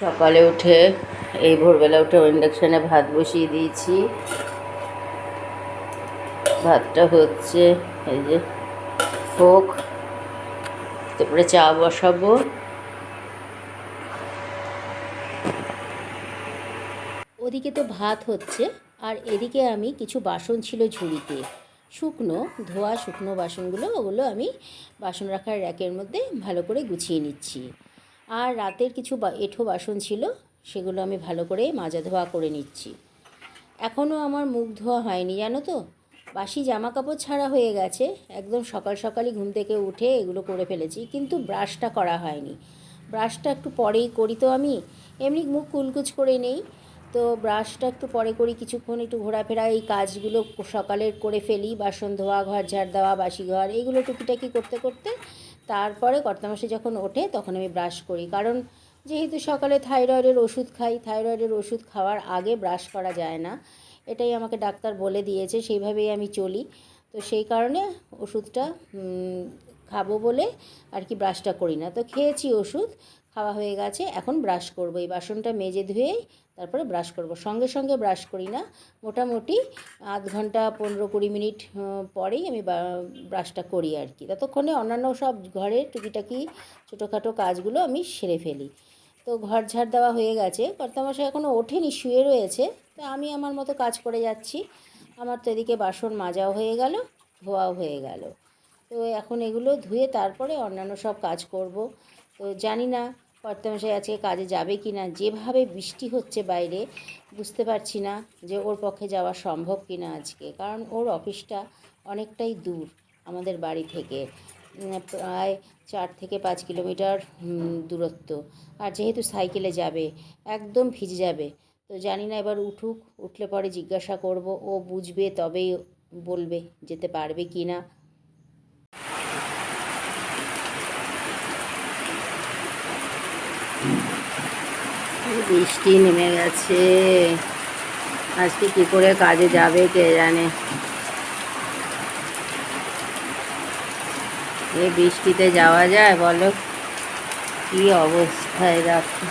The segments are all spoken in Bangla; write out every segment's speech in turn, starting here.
সকালে উঠে এই ভোরবেলা উঠে ইন্ডাকশানে ভাত বসিয়ে দিয়েছি। ভাতটা হচ্ছে এই যে হোক তারপরে চা বসাবো। ওদিকে তো ভাত হচ্ছে, আর এদিকে আমি কিছু বাসন ছিল ঝুড়িতে। শুকনো, ধোয়া শুকনো বাসনগুলো, ওগুলো আমি বাসন রাখার র্যাকের মধ্যে ভালো করে গুছিয়ে নিচ্ছি। আর রাতের কিছু এঁঠো বাসন ছিল, সেগুলো আমি ভালো করে মাজা ধোয়া করে নিচ্ছি। এখনও আমার মুখ ধোয়া হয়নি, জানো তো? বাসি জামা কাপড় ছাড়া হয়ে গেছে। একদম সকাল সকালই ঘুম থেকে উঠে এগুলো করে ফেলেছি, কিন্তু ব্রাশটা করা হয়নি। ব্রাশটা একটু পরেই করি তো আমি। এমনি মুখ কুলকুচ করে নেই। তো ব্রাশটা একটু পরে করি, কিছুক্ষণ একটু ঘোরাফেরা, এই কাজগুলো সকালের করে ফেলি। বাসন ধোয়া, ঘর ঝাড় দেওয়া বাসি ঘর এইগুলো টুকিটাকি করতে করতে তারপরে কর্তামাসে যখন ওঠে, তখন আমি ব্রাশ করি। কারণ যেহেতু সকালে থাইরয়েডের ওষুধ খাই থাইরয়েডের ওষুধ খাওয়ার আগে ব্রাশ করা যায় না। এটাই আমাকে ডাক্তার বলে দিয়েছে, সেইভাবেই আমি চলি। তো সেই কারণে ওষুধটা খাব বলে আর কি ব্রাশটা করি না। তো খেয়েছি ওষুধ খাওয়া হয়ে গেছে, এখন ব্রাশ করব। এই বাসনটা মেজে ধুয়ে তারপরে ব্রাশ করব। সঙ্গে সঙ্গে ব্রাশ করি না, মোটামুটি আধ ঘণ্টা, পনেরো কুড়ি মিনিট পরেই আমি ব্রাশটা করি আর কি। ততক্ষণে অন্যান্য সব ঘরের টুকিটাকি ছোটোখাটো কাজগুলো আমি সেরে ফেলি। তো ঘর ঝাড় দেওয়া হয়ে গেছে। কর্তামশাই এখনও ওঠেনি, শুয়ে রয়েছে। তো আমি আমার মতো কাজ করে যাচ্ছি। আমার তো এদিকে বাসন মাজাও হয়ে গেল, ধোয়াও হয়ে গেল। তো এখন এগুলো ধুয়ে তারপরে অন্যান্য সব কাজ করব। তো জানি না কর্তামশাই আজকে কাজে যাবে কি না। যেভাবে বৃষ্টি হচ্ছে বাইরে, বুঝতে পারছি না যে ওর পক্ষে যাওয়া সম্ভব কি না আজকে। কারণ ওর অফিসটা অনেকটাই দূর আমাদের বাড়ি থেকে প্রায় চার থেকে পাঁচ কিলোমিটার দূরত্ব। আর যেহেতু সাইকেলে যাবে, একদম ভিজে যাবে, তো জানি না এবার উঠুক, উঠলে পরে জিজ্ঞাসা করব, ও বুঝবে তবেই বলবে যেতে পারবে কি না। বৃষ্টি নেমে গেছে। আজকে কি করে কাজে যাবে কে জানে? এ বৃষ্টিতে যাওয়া যায় বলো? কি অবস্থায় রাখো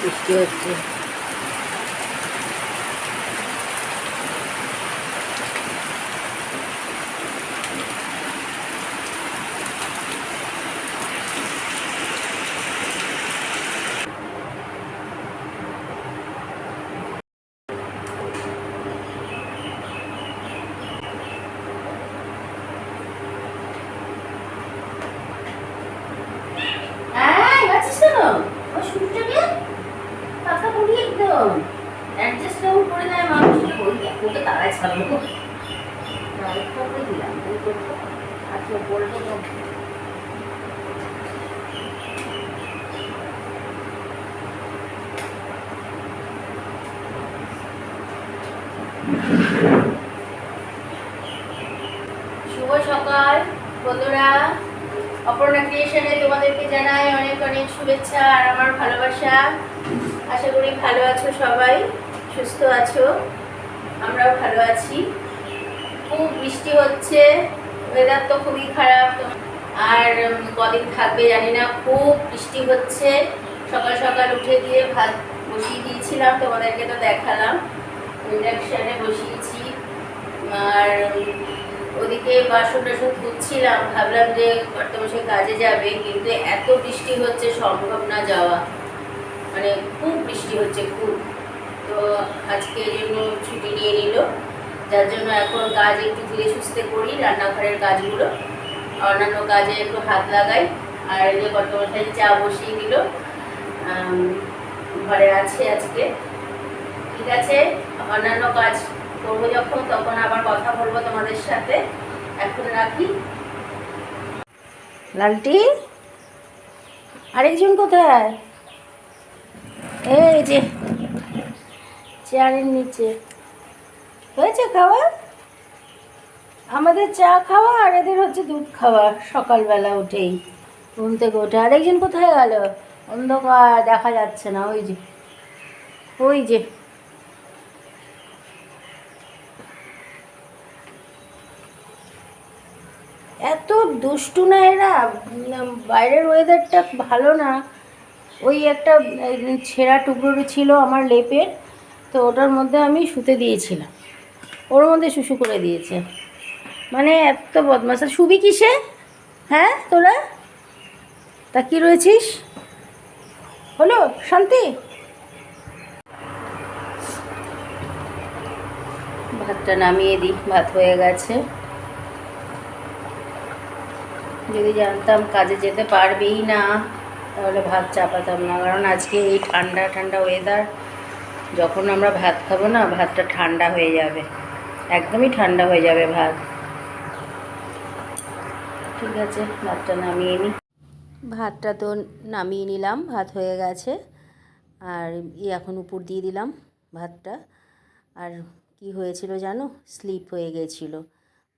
বৃষ্টি হচ্ছে হ্যাঁ আছিস কেন ওই শুটটাকে পাকা পড়ি একদম অ্যাডজাস্ট কেমন করে দেয় মানুষ ওই ওকে তারাই ছাড়বো আরেকটা করে দিলাম ওই করব আচ্ছা বলব তো শুভ সকাল, বন্ধুরা। অপর্ণা ক্রিয়েশনে তোমাদেরকে জানাই অনেক অনেক শুভেচ্ছা আর আমার ভালোবাসা। আশা করি ভালো আছো সবাই, সুস্থ আছো, আমরাও ভালো আছি। খুব বৃষ্টি হচ্ছে ওয়েদার তো খুবই খারাপ। আর কদিন থাকবে জানি না, খুব বৃষ্টি হচ্ছে। সকাল সকাল উঠে দিয়ে ভাত বসিয়ে দিয়েছিলাম, তোমাদেরকে তো দেখালাম। ইন্ডাকশানে বসিয়েছি। আর ওদিকে বাসন টাসন ধুচ্ছিলাম। ভাবলাম যে বর্তমানে কাজে যাবে, কিন্তু এত বৃষ্টি হচ্ছে, সম্ভব না যাওয়া। মানে খুব বৃষ্টি হচ্ছে, খুব। তো আজকে এই জন্য ছুটি নিয়ে নিল। যার জন্য এখন কাজ একটু ধীরে সুস্থে করি, রান্নাঘরের কাজগুলো। অন্যান্য কাজে একটু হাত লাগাই। আর এই যে বর্তমানে চা বসিয়ে দিল। ঘরে আছে আজকে। ঠিক আছে? অন্যান্য কাজ করব যখন, তখন আবার কথা বলব তোমাদের সাথে। এখন রাখি। লালটি? আরেকজন কোথায়? এই যে, চেয়ারের নিচে। হয়েছে খাওয়া? আমাদের চা খাওয়া আর এদের হচ্ছে দুধ খাওয়া সকালবেলা উঠেই। ঘুম থেকে উঠে। আরেকজন কোথায় গেল? অন্ধকার, দেখা যাচ্ছে না। ওই যে ওই যে এত দুষ্টু না এরা বাইরের ওয়েদারটা ভালো না। ওই একটা ছেঁড়া টুকরো ছিল আমার লেপের, তো ওটার মধ্যে আমি শুতে দিয়েছিলাম। ওর মধ্যে শুশু করে দিয়েছে। মানে এত বদমাস শুবি কিসে? হ্যাঁ তোরা? তা কী রয়েছিস? হলো, শান্তি? ভাতটা নামিয়ে দিই, ভাত হয়ে গেছে। যদি জানতাম কাজে যেতে পারবেই না, তাহলে ভাত চাপাতাম না। কারণ আজকে এই ঠান্ডা ঠান্ডা ওয়েদার যখন আমরা ভাত খাব না, ভাতটা ঠান্ডা হয়ে যাবে। একদমই ঠান্ডা হয়ে যাবে ভাত। ঠিক আছে, ভাতটা নামিয়ে নিই ভাতটা তো নামিয়ে নিলাম, ভাত হয়ে গেছে। আর এখন উপর দিয়ে দিলাম ভাতটা। আর কি হয়েছিল জানো? স্লিপ হয়ে গেছিল।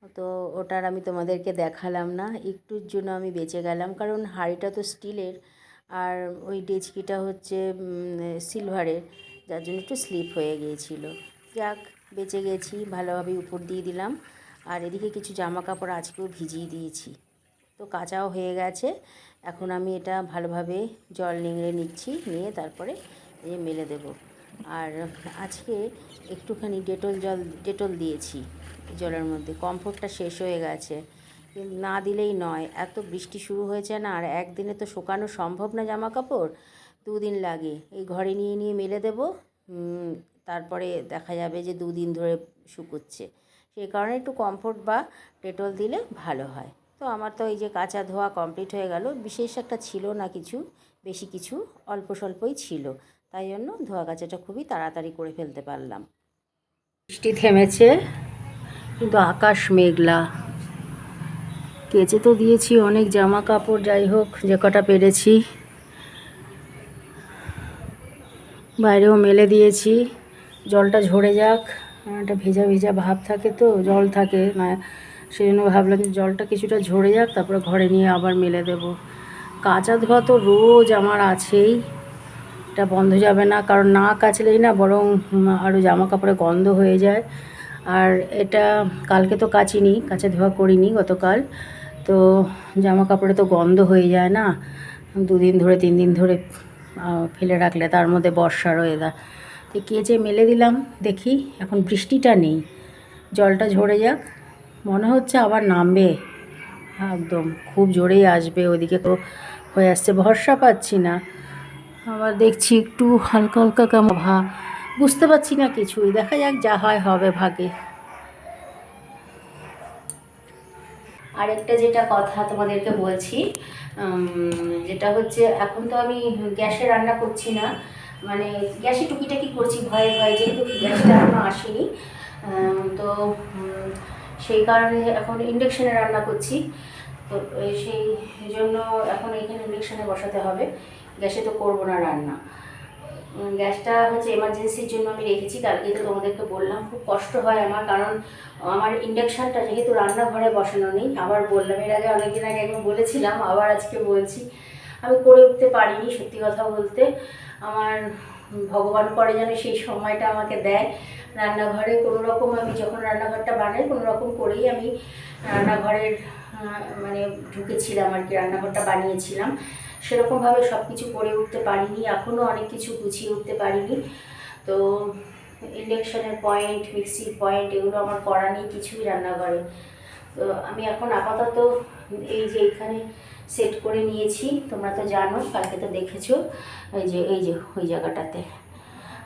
তো ওটার আমি তোমাদেরকে দেখালাম না, একটুর জন্য আমি বেঁচে গেলাম, কারণ হাঁড়িটা তো স্টিলের, আর ওই ডেচকিটা হচ্ছে সিলভারের, যার জন্য একটু স্লিপ হয়ে গিয়েছিল। যাক, বেঁচে গেছি ভালোভাবে উপর দিয়ে দিলাম, আর এদিকে কিছু জামা কাপড় আজকেও ভিজিয়ে দিয়েছি। তো কাঁচাও হয়ে গেছে, এখন আমি এটা ভালোভাবে জল নিংড়ে নিচ্ছি, নিয়ে তারপরে মেলে দেব। আর আজকে একটুখানি ডেটল জল, ডেটল দিয়েছি। জলের মধ্যে। কমফোর্টটা শেষ হয়ে গেছে। না দিলেই নয়, এত বৃষ্টি শুরু হয়েছে না, আর একদিনে তো শুকানো সম্ভব না জামা কাপড় দুদিন লাগে। এই ঘরে নিয়ে নিয়ে মেলে দেব তারপরে দেখা যাবে যে দুদিন ধরে শুকোচ্ছে। সেই কারণে একটু কমফোর্ট বা ডেটল দিলে ভালো হয়। তো আমার তো এই যে কাঁচা ধোয়া কমপ্লিট হয়ে গেল, বিশেষ একটা ছিল না কিছু, বেশি কিছু, অল্প স্বল্পই ছিল। তাই জন্য ধোয়া কাচাটা খুবই তাড়াতাড়ি করে ফেলতে পারলাম। বৃষ্টি থেমেছে কিন্তু আকাশ মেঘলা। কেচে তো দিয়েছি অনেক জামা কাপড় যাই হোক, যে কটা পেরেছি। বাইরেও মেলে দিয়েছি। জলটা ঝরে যাক। একটা ভেজা ভেজা ভাব থাকে তো, জল থাকে। না সেই জন্য ভাবলাম যে জলটা কিছুটা ঝরে যাক, তারপরে ঘরে নিয়ে আবার মেলে দেব। কাঁচা ধোয়া তো রোজ আমার আছেই। এটা বন্ধ যাবে না, কারণ না কাচলেই না বরং আরও জামা কাপড়ে গন্ধ হয়ে যায়। আর এটা কালকে তো কাচিনি কাচা ধোয়া করিনি গতকাল। তো জামা কাপড়ে তো গন্ধ হয়ে যায় না। দুদিন ধরে, তিন দিন ধরে ফেলে রাখলে, তার মধ্যে বর্ষার ওয়েদার তো কেচে মেলে দিলাম, দেখি, এখন বৃষ্টিটা নেই। জলটা ঝরে যাক। মনে হচ্ছে আবার নামবে। একদম, খুব জোরেই আসবে ওদিকে তো হয়ে আসছে। ভরসা পাচ্ছি না। আবার দেখছি একটু হালকা হালকা কেমন ভা বুঝতে পারছি না কিছুই। দেখা যাক যা হয়, হবে ভাগে। আরেকটা যেটা কথা তোমাদেরকে বলছি যেটা হচ্ছে এখন তো আমি গ্যাসে রান্না করছি না। মানে গ্যাসে টুকিটাকি করছি, ভয়ে ভয়ে, যেহেতু গ্যাসটা এখনও আসেনি। তো সেই কারণে এখন ইন্ডাকশানে রান্না করছি। তো, সেই জন্য এখন এখানে ইন্ডাকশানে বসাতে হবে। গ্যাসে তো করব না রান্না। গ্যাসটা হচ্ছে এমার্জেন্সির জন্য আমি রেখেছি, কালকে তো তোমাদেরকে বললাম, খুব কষ্ট হয় আমার, কারণ আমার ইন্ডাকশানটা যেহেতু রান্নাঘরে বসানো নেই, আবার বললাম, এর আগে অনেকদিন আগে একবার বলেছিলাম, আবার আজকে বলছি, আমি করে উঠতে পারিনি সত্যি কথা বলতে, আমার ভগবান করে যেন সেই সময়টা আমাকে দেয়, রান্নাঘরে কোনো রকম আমি যখন রান্নাঘরটা বানাই, কোনো রকম করেই আমি রান্নাঘরের মানে ঢুকেছিলাম আর কি, রান্নাঘরটা বানিয়েছিলাম সেরকমভাবে সব কিছু করে উঠতে পারিনি এখনও অনেক কিছু গুছিয়ে উঠতে পারিনি। তো ইন্ডাকশানের পয়েন্ট, মিক্সির পয়েন্ট, এগুলো আমার করা নেই কিছুই রান্নাঘরে। তো আমি এখন আপাতত এই যে এখানে সেট করে নিয়েছি, তোমরা তো জানো, কালকে তো দেখেছ এই যে এই যে, ওই জায়গাটাতে।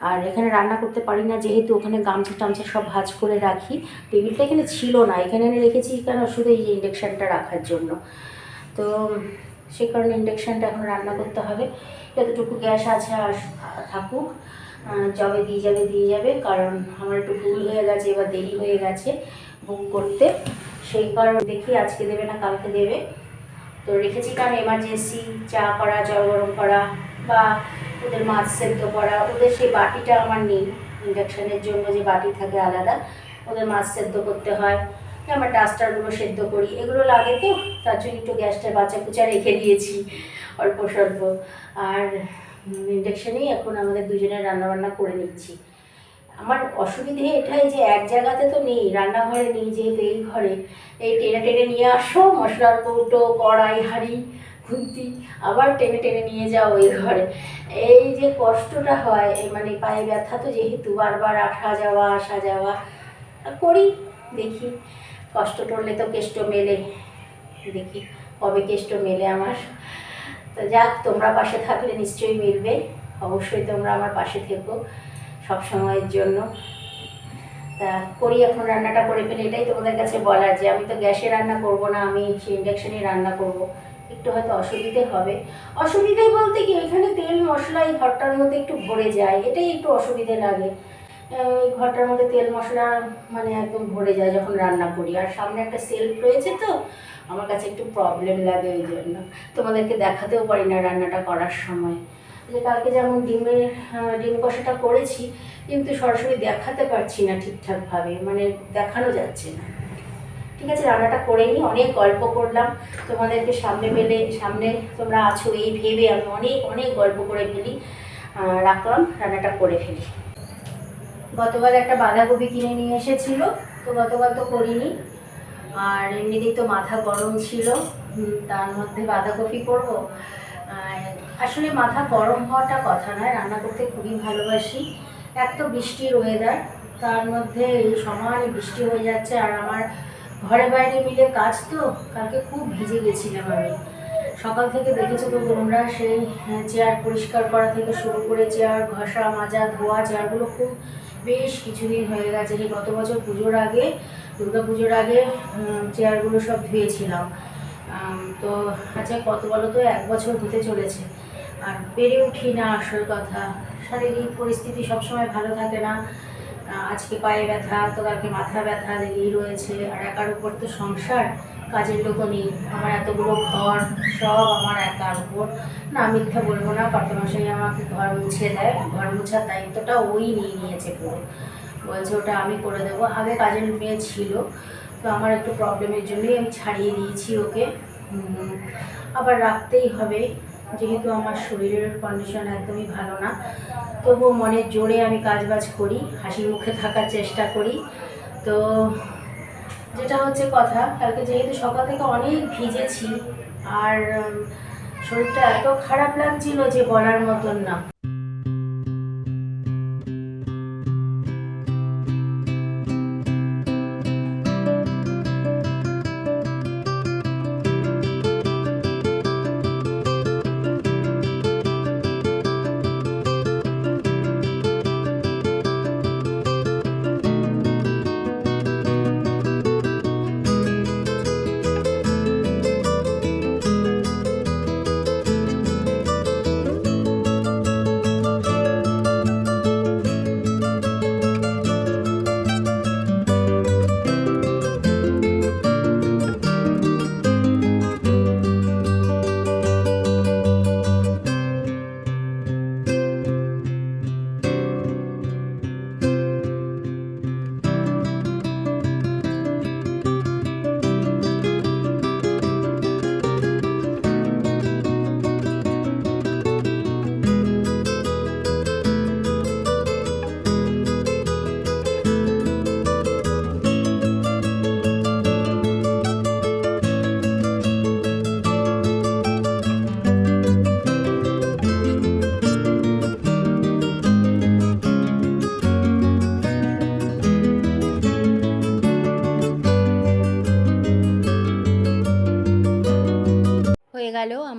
আর এখানে রান্না করতে পারি না, যেহেতু ওখানে গামছা টামছা সব ভাজ করে রাখি, টেবিলটা এখানে ছিল না, এখানে এনে রেখেছি কেন? শুধু এই ইন্ডাকশানটা রাখার জন্য। তো সেই কারণে ইন্ডাকশানটা এখন রান্না করতে হবে। যতটুকু গ্যাস আছে আর থাকুক যবে দিয়ে যাবে দিয়ে যাবে, কারণ আমার একটু ভুল হয়ে গেছে, এবার দেরি হয়ে গেছে বুক করতে। সেই কারণে দেখি আজকে দেবে না, কালকে দেবে। তো রেখেছি কারণ এমার্জেন্সি চা করা, জল গরম করা বা ওদের মাছ সেদ্ধ করা, ওদের সেই বাটিটা আমার নেই। ইন্ডাকশানের জন্য যে বাটি থাকে আলাদা, ওদের মাছ সেদ্ধ করতে হয়। আমার ডাস্টারগুলো সেদ্ধ করি, এগুলো লাগে তো তার জন্য একটু গ্যাসটা বাঁচা কুচা রেখে দিয়েছি, অল্প স্বল্প। আর ইন্ডাকশানেই এখন আমাদের দুজনের রান্নাবান্না করে নিচ্ছি। আমার অসুবিধে এটাই যে এক জায়গাতে তো নেই, রান্নাঘরে নেই, যেহেতু এই ঘরে। এই টেনে টেনে নিয়ে আসো মশলার কৌটো, কড়াই, হাঁড়ি, খুন্তি, আবার টেনে টেনে নিয়ে যাও ওই ঘরে। এই যে কষ্টটা হয় মানে পায়ে ব্যথা তো যেহেতু, বারবার আসা যাওয়া আসা যাওয়া। করি, দেখি। কষ্ট করলে তো কেষ্ট মেলে। দেখি কবে কেষ্ট মেলে আমার। তো যাক, তোমরা পাশে থাকলে নিশ্চয়ই মিলবে। অবশ্যই তোমরা আমার পাশে থেকো সব সময়ের জন্য। তা করি এখন রান্নাটা করে ফেলে, এটাই তোমাদের কাছে বলার যে আমি তো গ্যাসে রান্না করব না, আমি ইন্ডাকশানে রান্না করব। একটু হয়তো অসুবিধে হবে। অসুবিধে বলতে কি, এখানে তেল মশলা এই ঘরটার মধ্যে একটু ভরে যায়, এটাই একটু অসুবিধে লাগে। এই ঘরটার মধ্যে তেল মশলা মানে একদম ভরে যায় যখন রান্না করি। আর সামনে একটা সেলফ রয়েছে তো, আমার কাছে একটু প্রবলেম লাগে ওই জন্য। তোমাদেরকে দেখাতেও পারি না রান্নাটা করার সময়। যে কালকে যেমন ডিমের ডিম কষাটা করেছি, কিন্তু সরাসরি দেখাতে পারছি না ঠিকঠাকভাবে মানে দেখানো যাচ্ছে না। ঠিক আছে, রান্নাটা করে নিই, অনেক গল্প করলাম। তোমাদেরকে সামনে পেলে, সামনে তোমরা আছো এই ভেবে আমি অনেক অনেক গল্প করে ফেলি। রাখলাম, রান্নাটা করে ফেলি। গতকাল একটা বাঁধাকপি কিনে নিয়ে এসেছিল তো গতকাল তো করিনি। আর এমনিতেই তো মাথা গরম ছিল তার মধ্যে বাঁধাকপি করব। আসলে মাথা গরম হওয়াটা কথা নয় রান্না করতে খুবই ভালোবাসি। এক তো বৃষ্টির ওয়েদার তার মধ্যে এই সমানে বৃষ্টি হয়ে যাচ্ছে আর আমার ঘরে বাইরে মিলে কাজ তো কালকে খুব ভিজে গেছিলাম আমি। সকাল থেকে দেখেছ তো তোমরা সেই হ্যাঁ, চেয়ার পরিষ্কার করা থেকে শুরু করে চেয়ার ঘষা মাজা ধোয়া চেয়ারগুলো খুব বেশ কিছুদিন হয়ে গেছে যে গত বছর পুজোর আগে, দুর্গা পুজোর আগে চেয়ারগুলো সব ধুয়েছিলাম। তো আচ্ছা কত বলো তো, এক বছর হতে চলেছে। আর পেরে উঠি না আসল কথা। শারীরিক পরিস্থিতি সবসময় ভালো থাকে না। আজকে পায়ে ব্যথা, তো কালকে মাথা ব্যথা লেগেই রয়েছে। আর একার উপর তো সংসার। কাজের লোকও নেই। আমার এতগুলো ঘর, সব আমার একার উপর। না, মিথ্যা বলব না পার্টমাশাই আমাকে ঘর মুছে দেয়। ঘর মুছার দায়িত্বটা ওই নিয়ে নিয়েছে পুরো। বলছে, ওটা আমি করে দেবো। আগে কাজের মেয়ে ছিল, তো আমার একটু প্রবলেমের জন্যই আমি ছাড়িয়ে দিয়েছি ওকে। আবার রাখতেই হবে। যেহেতু আমার শরীরের কন্ডিশন একদমই ভালো না, তবুও মনের জোরে আমি কাজবাজ করি হাসি মুখে থাকার চেষ্টা করি। তো যেটা হচ্ছে কথা, কালকে যেহেতু সকাল থেকে অনেক ভিজেছি, আর শরীরটা এত খারাপ লাগছিল যে বলার মতন না।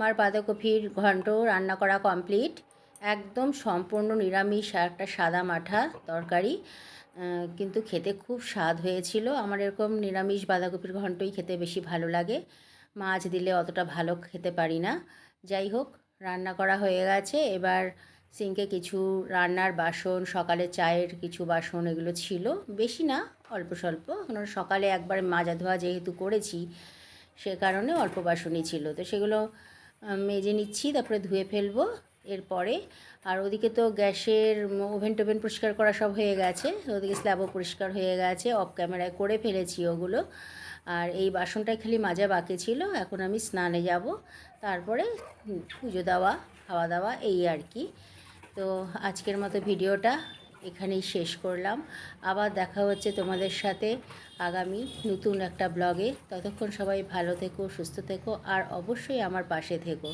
আমার বাঁধাকপির ঘন্ট রান্না করা কমপ্লিট। একদম সম্পূর্ণ নিরামিষ একটা সাদা মাঠা তরকারি। কিন্তু খেতে খুব স্বাদ হয়েছিল। আমার এরকম নিরামিষ বাঁধাকপির ঘন্টই খেতে বেশি ভালো লাগে। মাছ দিলে অতটা ভালো খেতে পারি না। যাই হোক, রান্না করা হয়ে গেছে। এবার সিঙ্কে কিছু রান্নার বাসন, সকালে চায়ের কিছু বাসন এগুলো ছিল। বেশি না, অল্প স্বল্প। কারণ সকালে একবার মাজা ধোয়া যেহেতু করেছি, সে কারণে অল্প বাসনই ছিল। তো সেগুলো মেজে নিচ্ছি, তারপরে ধুয়ে ফেলব, এরপরে। আর ওদিকে তো গ্যাসের ওভেন টোভেন পরিষ্কার করা সব হয়ে গেছে, ওদিকে স্ল্যাবও পরিষ্কার হয়ে গেছে, অফ ক্যামেরায় করে ফেলেছি ওগুলো। আর এই বাসনটাই খালি মাজা বাকি ছিল, এখন আমি স্নানে যাব, তারপরে পুজো দেওয়া, খাওয়া দাওয়া, এই আর কি। তো আজকের মতো ভিডিওটা এখানেই শেষ করলাম। আবার দেখা হচ্ছে তোমাদের সাথে আগামী নতুন একটা ব্লগে। ততক্ষণ সবাই ভালো থেকো, সুস্থ থেকো, আর অবশ্যই আমার পাশে থেকো।